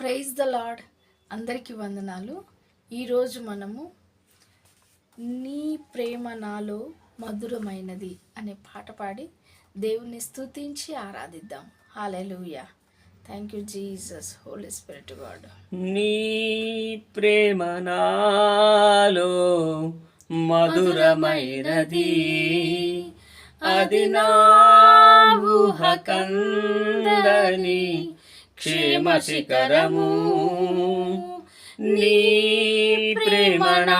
Praise the lord అందరికీ వందనాలు. ఈరోజు మనము నీ ప్రేమ నాలో మధురమైనది అనే పాట పాడి దేవుని స్తుతించి ఆరాధిద్దాం. Hallelujah thank you Jesus Holy Spirit God నీ ప్రేమ నాలో మధురమైనది. అది నా ఊహకందని క్షేమ శిఖరము నీ ప్రేమణాలు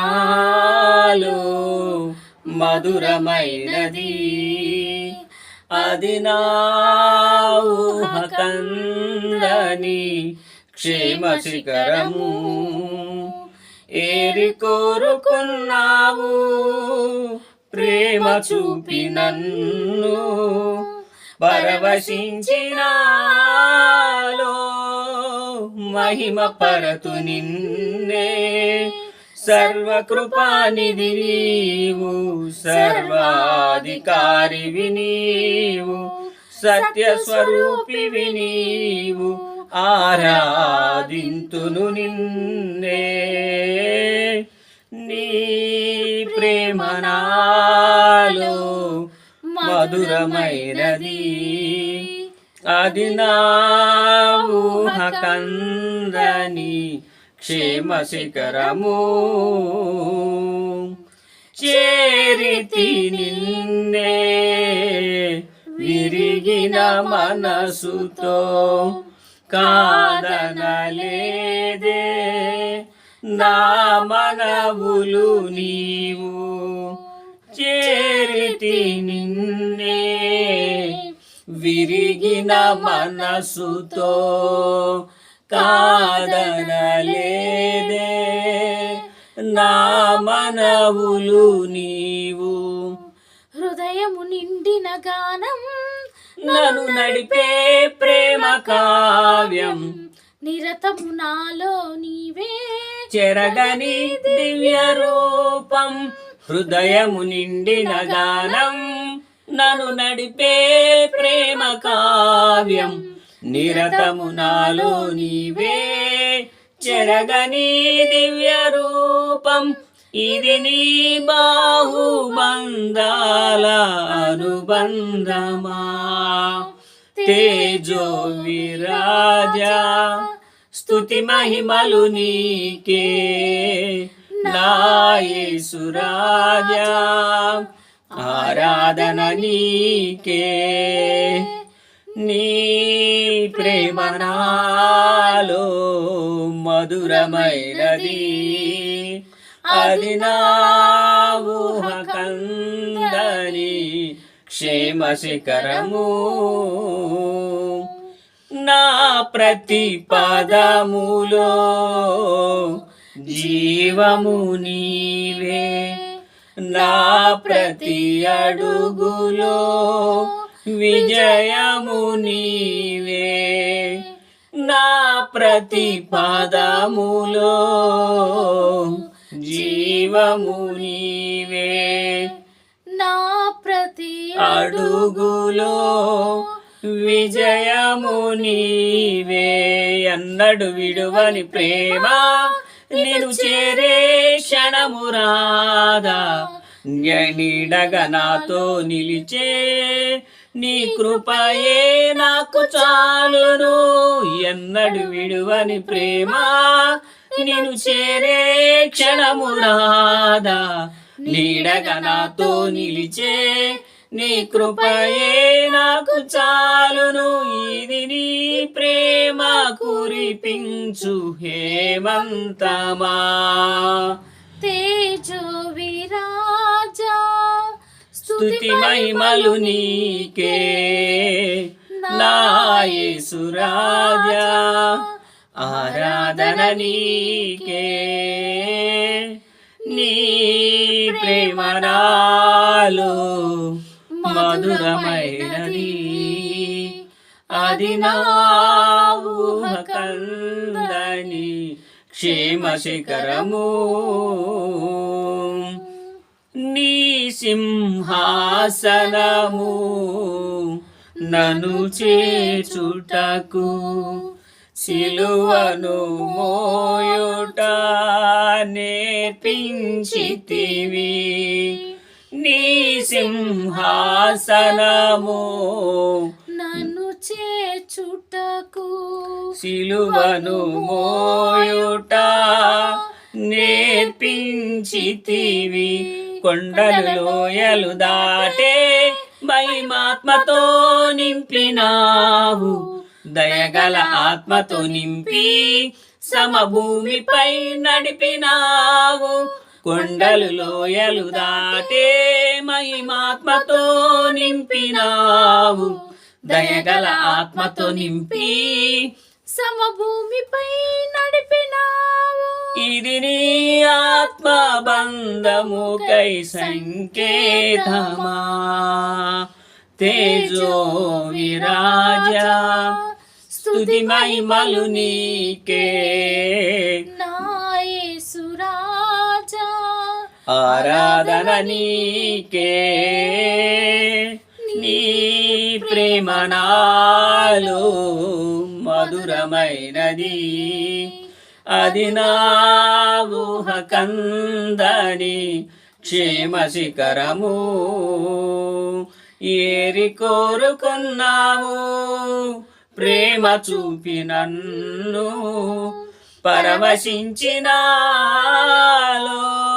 మధురమైనది. అది నా కందని క్షేమ శిఖరము ఏరి కోరుకున్నావు ప్రేమ చూపి నన్ను. మహిమ పరతు నిన్నే. సర్వకృపానిధి నీవు సర్వాధికారి వినీవు సత్య వినీవు నీవు ఆరాధింతును నిన్నే. నీ ప్రేమనాలో మధురమైనది. అది నా ఊహ కందని క్షేమ శిఖరము చేరితి నిన్నే విరిగిన మనసుతో కాదనలేదే నా మనవులు నీవు చేరితి నిన్నే విరిగిన మనసుతో కాదనలేదే. నా మనవులు నీవు. హృదయము నిండిన గానం నన్ను నడిపే ప్రేమ కావ్యం. నిరతము నాలో నీవే. చెరగని దివ్య రూపం. హృదయము నిండిన గానం నను నడిపే ప్రేమ కావ్యం. నిరతము నాలో నీవే. చెరగని దివ్య రూపం. ఇది నీ బాహుబంధాల అనుబంధమా? తేజో విరాజా స్థుతి మహిమలు నీకే. నాయసురాజా ఆరాధన నీకే. నీ ప్రేమనాలో మధురమైనది. అది నా ఊహ కందని క్షేమ శిఖరము నా ప్రతి పదములో జీవము నీవే. నా ప్రతి అడుగులో విజయము నీవే. నా ప్రతి పదములో జీవము నీవే. నా ప్రతి అడుగులో విజయము నీవే. అన్నడు విడువని ప్రేమ నేను చేరే క్షణమురాదా నీడగా నాతో నిలిచే నీ కృపయే నాకు చాలును. ఎన్నడు విడువని ప్రేమ నేను చేరే క్షణమురాదా నీడగా నాతో నిలిచే నీ కృపయే నాకు చాలును. ఇది నీ ప్రేమ కురిపించు హేమంతమా. తేజో విరాజా స్తుతి మహిమలు నీకే. నాయసురాజా ఆరాధన నీకే. నీ ప్రేమ నాలో మధురమైనది అది నా ఊహ కందని క్షేమ శిఖరము నీ సింహాసనము నను చేచుటకు సిలువను మోయుట నేర్పించితివి సింహాసనము. నన్ను చేచుటకు సిలువను మోయుట నేర్పించితివి. కొండలు లోయలు దాటే మహిమాత్మతో నింపినావు. దయగల ఆత్మతో నింపి సమభూమిపై నడిపినావు. కొండలు లోయలు దాటే మహిమాత్మతో నింపినావు. దయగల ఆత్మతో నింపి సమభూమిపై నడిపినావు. ఇది నీ ఆత్మ బంధముకై సంకేతమా? తేజో విరాజా స్తుతి మహిమలు నీకే ఆరాధన నీకే. నీ ప్రేమ నాలో మధురమైనది. అది నా ఊహ కందని క్షేమ శిఖరము ఏరి కోరుకున్నావు. ప్రేమ చూపి నన్ను పరవశించినాలో.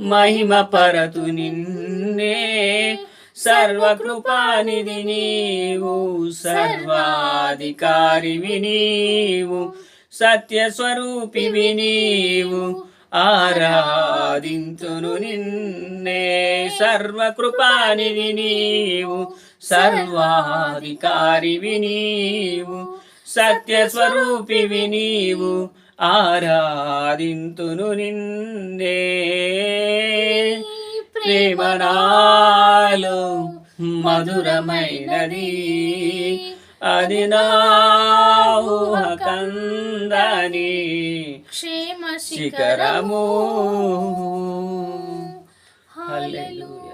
మహిమ పరతు నిన్నే. సర్వకృపానిధి నీవు సర్వాధికారివి నీవు సత్యస్వరూపివి నీవు ఆరాధింతును నిన్నే. సర్వకృపానిధి నీవు సర్వాధికారివి నీవు సత్యస్వరూపివి నీవు ఆరాధింతును నిన్నే. ప్రేమనాలో మధురమైనది. అది కందని క్షేమ శిఖరము. హల్లెలూయా.